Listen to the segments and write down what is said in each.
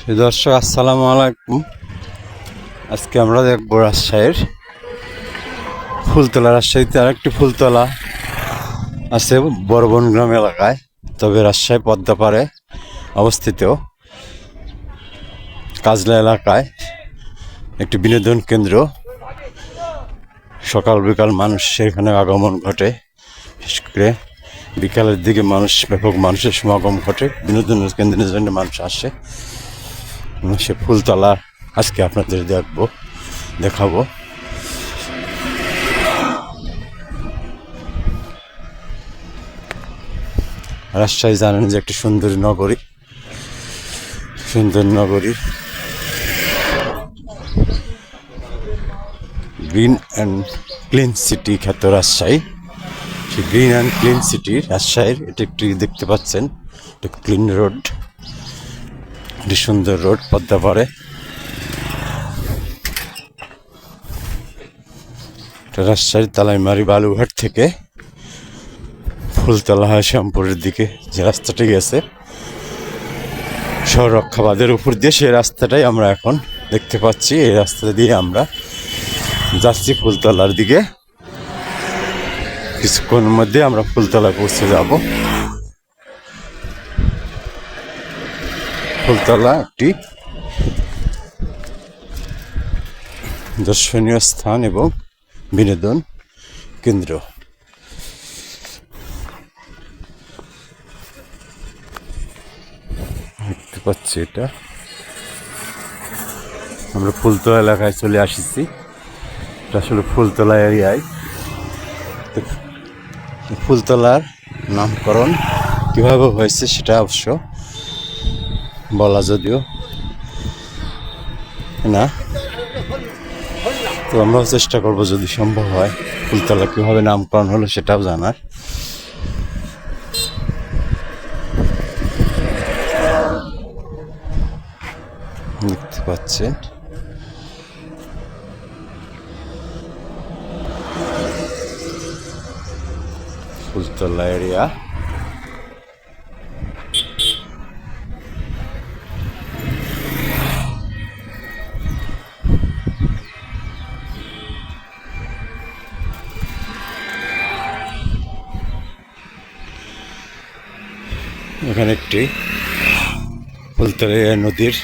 সেই দর্শক, আসসালামু আলাইকুম। আজকে আমরা দেখব রাজশাহীর ফুলতলা। রাজশাহীতে আরেকটি ফুলতলা আছে বরবন গ্রাম এলাকায়, তবে রাজশাহী পদ্মাপাড়ে অবস্থিত কাজলা এলাকায় একটি বিনোদন কেন্দ্র। সকাল বিকাল মানুষ সেখানে আগমন ঘটে। বিশেষ করে বিকালের দিকে মানুষ, ব্যাপক মানুষের সমাগম ঘটে। বিনোদন কেন্দ্রের জন্য মানুষ আসে। সে ফুলতলা আজকে আপনাদের দেখব, দেখাবো। রাজশাহী জানেন যে একটি সুন্দর নগরী। সুন্দর নগরী। গ্রিন অ্যান্ড ক্লিন সিটি খ্যাত রাজশাহী। সেই গ্রিন অ্যান্ড ক্লিন সিটি রাজশাহীর, এটি একটি দেখতে পাচ্ছেন। ক্লিন রোড একটি সুন্দর রোড পদ্মা পাড়ে রাজশাহীর তালাইমারি বালুঘাট থেকে ফুলতলা হয় শ্যামপুরের দিকে যে রাস্তাটি গেছে সরক্ষাবাদের উপর দিয়ে সেই রাস্তাটাই আমরা এখন দেখতে পাচ্ছি। এই রাস্তা দিয়ে আমরা যাচ্ছি ফুলতলার দিকে। কিছুক্ষণের মধ্যে আমরা ফুলতলায় পৌঁছে যাব। ফুলতলা একটি দর্শনীয় স্থান এবং বিনোদন কেন্দ্র। দেখতে পাচ্ছি এটা। আমরা ফুলতলা এলাকায় চলে আসছি। এটা আসলে ফুলতলা এরিয়ায়। ফুলতলার নামকরণ কীভাবে হয়েছে সেটা অবশ্য বলা যদিও। না? তো আমরাও চেষ্টা করব যদি সম্ভব হয়, ফুলতলা কীভাবে নামকরণ হলো সেটাও জানার। দেখতে পাচ্ছেন ফুলতলা এরিয়া। একটি ফুলতলা নদীর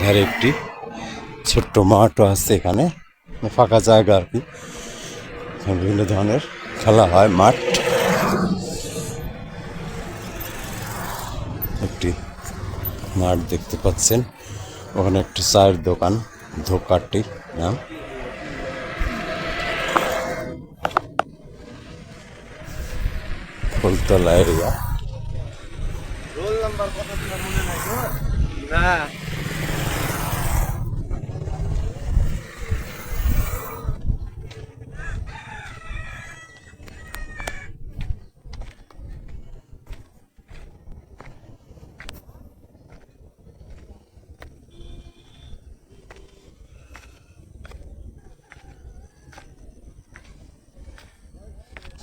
ধারে একটি ছোট্ট মাঠও আছে এখানে। মানে ফাঁকা জায়গা আর কি। বিভিন্ন ধরনের খেলা হয়, মাঠ। একটি মাঠ দেখতে পাচ্ছেন। ওখানে একটি চায়ের দোকান, ধোকাটি নাম। ফুলতলা এরিয়া।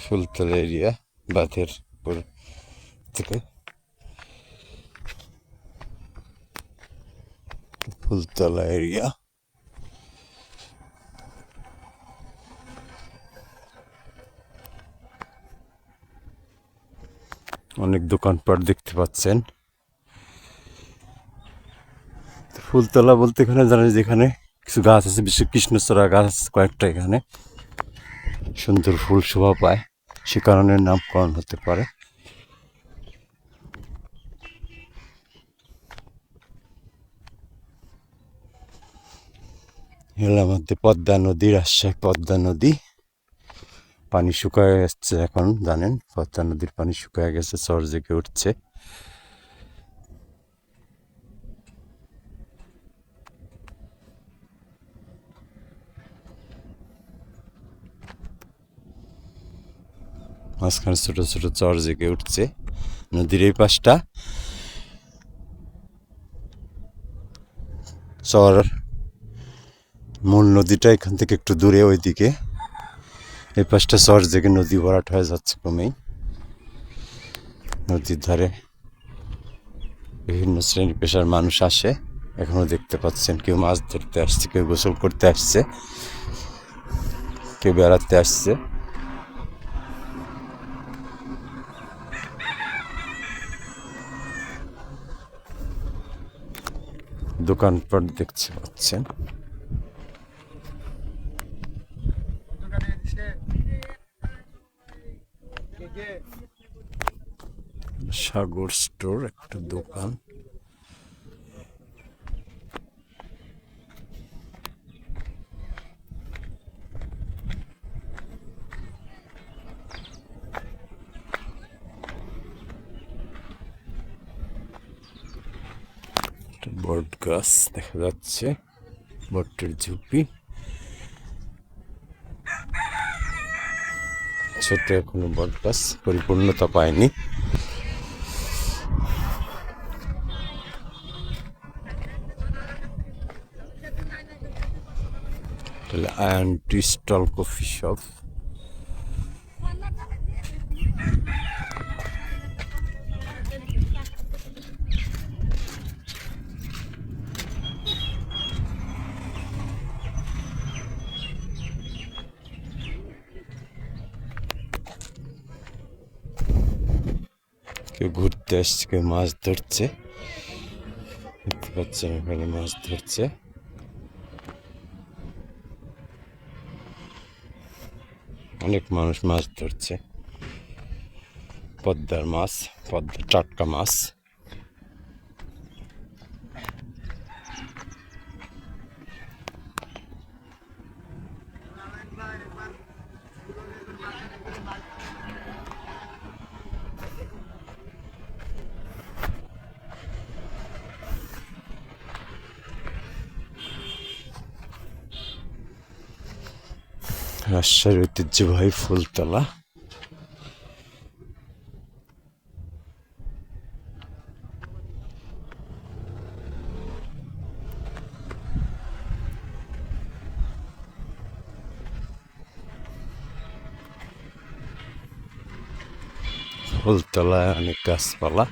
ফুলতলা এরিয়া বাঁধের উপর থেকে ফুলতলা এরিয়া অনেক দোকানপাট দেখতে পাচ্ছেন। ফুলতলা বলতে এখানে জানেন যেখানে কিছু গাছ আছে, বিশেষ কৃষ্ণচূড়া গাছ আছে কয়েকটা এখানে। সুন্দর ফুল শোভা পায়। সে কারণে নামকরণ হতে পারে। এলার মধ্যে পদ্মা নদী, রাজশাহী পদ্মা নদী। পানি শুকায় যাচ্ছে এখন, জানেন? পদ্মা নদীর পানি শুকায় গেছে চর জেগে উঠছে। মাঝখানে ছোট ছোট চর জেগে উঠছে নদীর এই পাশটা। চর মূল নদীটা এখান থেকে একটু দূরে ওইদিকে। এই পাশটা চর জেগে নদী ভরাট হয়ে যাচ্ছে ক্রমেই। নদীর ধারে বিভিন্ন শ্রেণি পেশার মানুষ আসে। এখনও দেখতে পাচ্ছেন কেউ মাছ ধরতে আসছে, কেউ গোসল করতে আসছে, কেউ বেড়াতে আসছে। দোকানপাট দেখতে পাচ্ছেন। সাগর স্টোর একটা দোকান। বট গাছ দেখা যাচ্ছে বটের ঝুপি। ছোট এখনও বট পরিপূর্ণতা পায়নি। Ayan tea stall coffee shop কেউ ঘুরতে আসছে, কেউ মাছ ধরছে। দেখতে পাচ্ছেন এখানে মাছ ধরছে। অনেক মানুষ মাছ ধরছে। পদ্মার মাছ, পদ্মার টাটকা মাছ। রাজশাহীর ঐতিহ্যবাহী ফুলতলা। ফুলতলায় অনেক গাছপালা।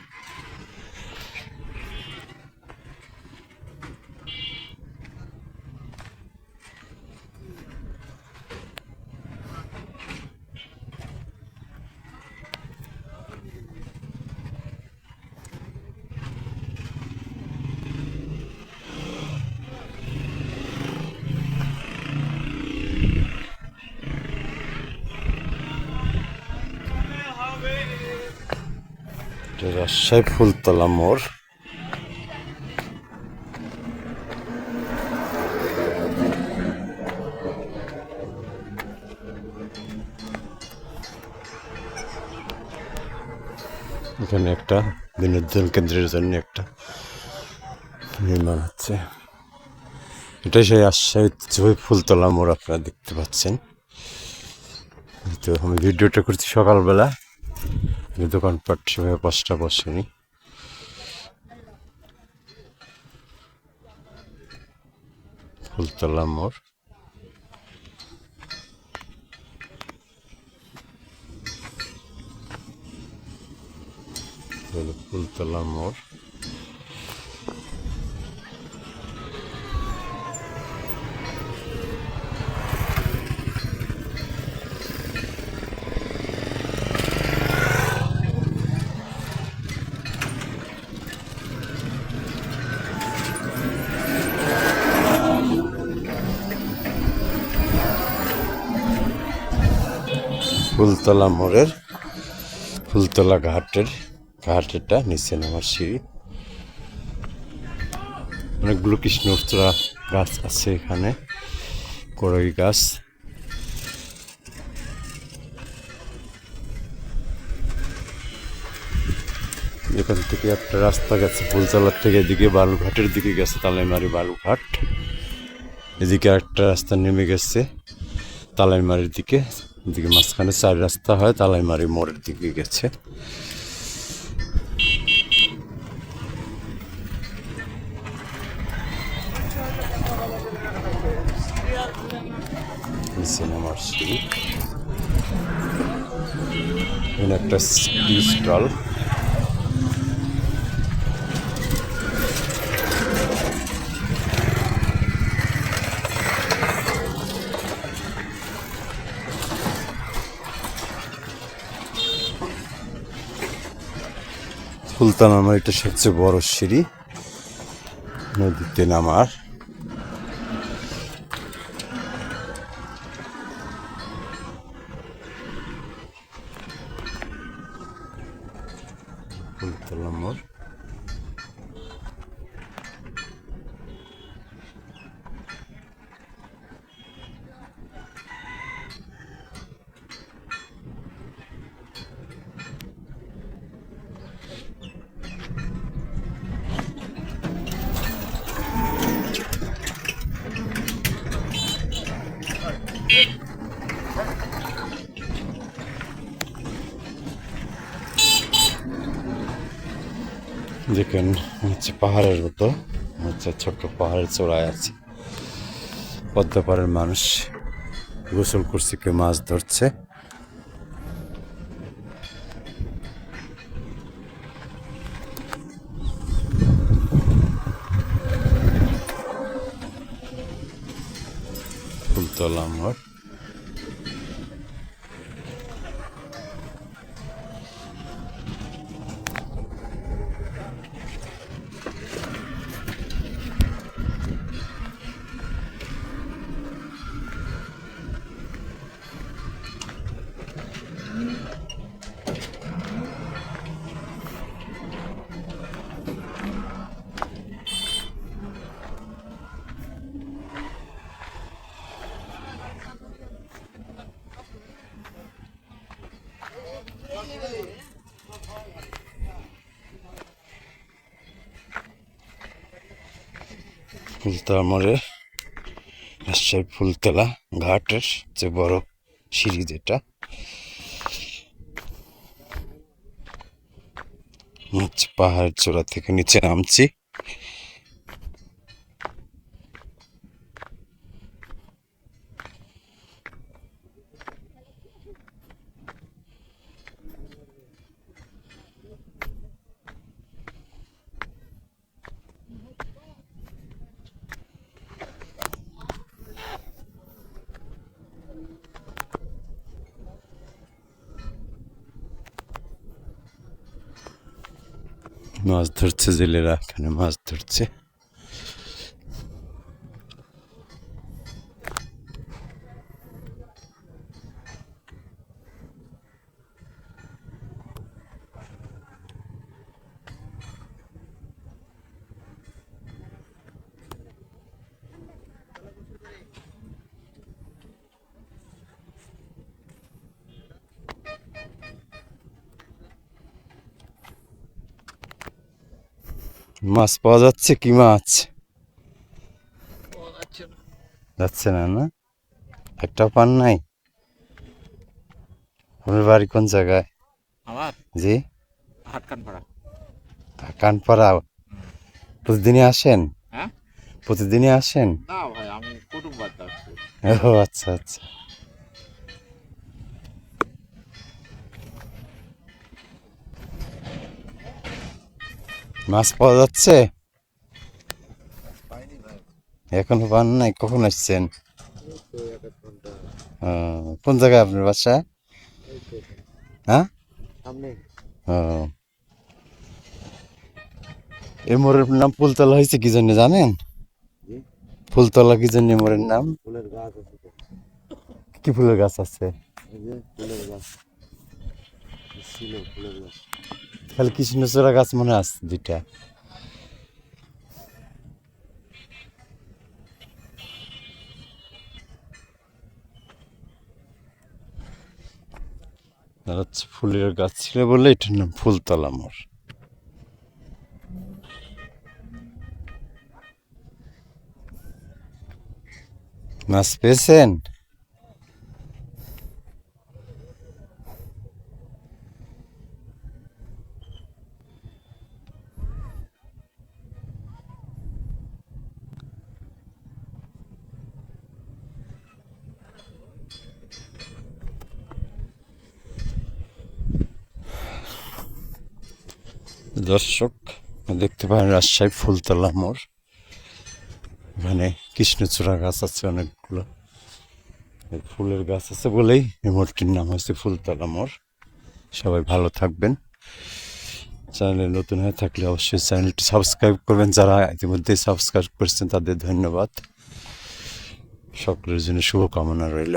রাজশাহী ফুলতলা মোড়। এখানে একটা বিনোদন কেন্দ্রের জন্য একটা নির্মাণ হচ্ছে। এটাই সেই ঐতিহ্যবাহী ফুলতলা মোড় আপনারা দেখতে পাচ্ছেন। তো আমি ভিডিওটা করছি সকালবেলা। দোকানপাট সেভাবে পাঁচটা বসেনি। ফুলতলা হলো ফুলতলা মোড়। ফুলতলা মোড়ের ফুলতলা ঘাটের, ঘাটেরটা নিচে নামার সিঁড়ি। অনেকগুলো কৃষ্ণচূড়া গাছ আছে এখানে করই গাছ। এখান থেকে একটা রাস্তা গেছে, ফুলতলার থেকে এদিকে বালুঘাটের দিকে গেছে তালাইমারি বালুঘাট। এদিকে একটা রাস্তা নেমে গেছে তালাইমারির দিকে। এদিকে মাঝখানে চার রাস্তা হয় তালাইমারি মোড়ের দিকে গেছে। সিনেমার একটা স্টল। ফুলতলা আমার এটা সবচেয়ে বড় সিঁড়ি নদীতে নামার। দেখেন হচ্ছে পাহাড়ের মতো, হচ্ছে ছোট্ট পাহাড়ের চূড়ায় আছে। পদ্মা পাড়ের মানুষ গোসল করছে, কেউ মাছ ধরছে। ফুলতলা মোড় ফুলতলা মোড়ে রাজশাহী ফুলতলা ঘাটের যে বড় সিঁড়ি যেটা হচ্ছে পাহাড় চূড়া থেকে নিচে নামছি। মাছ ধরছে জেলেরা এখানে মাছ ধরছে মাছ পাওয়া যাচ্ছে কি মাছ? যাচ্ছে না না? একটা পান নাই। আপনার বাড়ি কোন জায়গায়? আমার? জি? হাটকান পাড়া কানপাড়া প্রতিদিনই আসেন? হ্যাঁ? প্রতিদিনই আসেন? না ভাই আমি কুটুম বাদ আসছি। ও আচ্ছা আচ্ছা। মাছ পাওয়া যাচ্ছে? এখনও পান নাই? কখন আসছেন? কোন জায়গায় আপনার বাসা? হ্যাঁ? এই মোড়ের নাম ফুলতলা হয়েছে কি জন্য জানেন? ফুলতলা কি জন্য মোড়ের নাম? ফুলের গাছ আছে কি ফুলের গাছ আছে? ফুলের গাছ। ফুলের গাছ। খালি কৃষ্ণচূড়া গাছ মনে আছে দুইটা। হচ্ছে ফুলের গাছ ছিল বলে এটার নাম ফুলতলা মোড়। মাছ পেয়েছেন? দর্শক, দেখতে পারেন রাজশাহী ফুলতলা মোড়। এখানে কৃষ্ণচূড়া গাছ আছে অনেকগুলো। ফুলের গাছ আছে বলেই এই মোড়টির নাম হচ্ছে ফুলতলা মোড়। সবাই ভালো থাকবেন। চ্যানেলে নতুন হয়ে থাকলে অবশ্যই চ্যানেলটি সাবস্ক্রাইব করবেন। যারা ইতিমধ্যে সাবস্ক্রাইব করেছেন তাদের ধন্যবাদ। সকলের জন্য শুভকামনা রইল।